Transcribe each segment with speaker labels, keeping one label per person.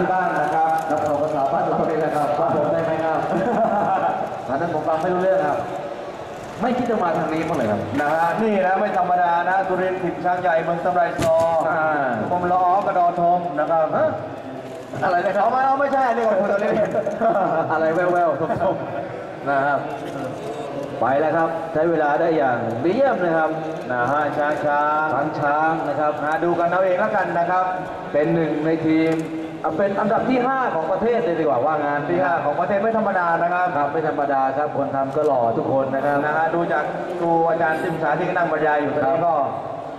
Speaker 1: ที่บ้านนะครับรับรองภาษาบ้านเราเลยนะครับว่าผมได้ไหมครับตอนนั้นผมฟังไม่รู้เรื่องครับ ไม่คิดจะมาทางนี้มั้างเลยครับ
Speaker 2: นะฮะนี่นะไม่ธรรมดานะสุรินทร์ถิ่นช้างใหญ่เมืองสำไรซอ
Speaker 1: อ่า
Speaker 2: กรมละออกระดอทมนะครับ
Speaker 1: ฮะอะไรนะครับ
Speaker 2: เอามาเอาไม่ใช่นี่ของคนตัวเล็ก
Speaker 1: อะไรแว่วๆทมๆนะครับไปแล้วครับใช้เวลาได้อย่างดีเยี่ยมนะครับ
Speaker 2: นะฮะช้างช้าง
Speaker 1: ทั้งช้างนะครับ
Speaker 2: นะดูกันเอาเองแล้วกันนะครับ
Speaker 1: เป็นหนึ่งในทีมอะ เป็นอันดับที่ 5 ของประเทศเลยดีกว่าว่างาน
Speaker 2: ที่ห้าของประเทศไม่ธรรมดานะครับ
Speaker 1: ครับไม่ธรรมดาครับคนทำก็หล่อทุกคนนะครับ
Speaker 2: นะฮะดูจากครูอาจารย์จิมสาที่นั่งบรรยายอยู่ตอนนี้ก็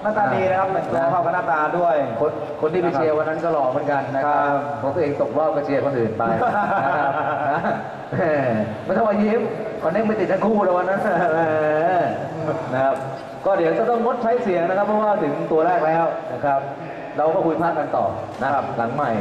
Speaker 2: หน้าตาดีนะครับแต่งตัวเข้ากับหน้าตาด้วย
Speaker 1: คนคนที่ไปเชียร์วันนั้นก็หล่อเหมือนกันนะครั
Speaker 2: ครับบ
Speaker 1: ของตัวเองตกรอบก็เชียร์คนอื่นไปนะครับนะแหมไม่ต้องมายิ้มคนนี้ไม่ติดทั้งคู่แล้ววันนั้นแหม นะครับ ก็เดี๋ยวจะต้องงดใช้เสียงนะครับ เพราะว่าถึงตัวแรกแล้วนะครับ เราก็คุยพากกันต่อนะครับหลังใหม่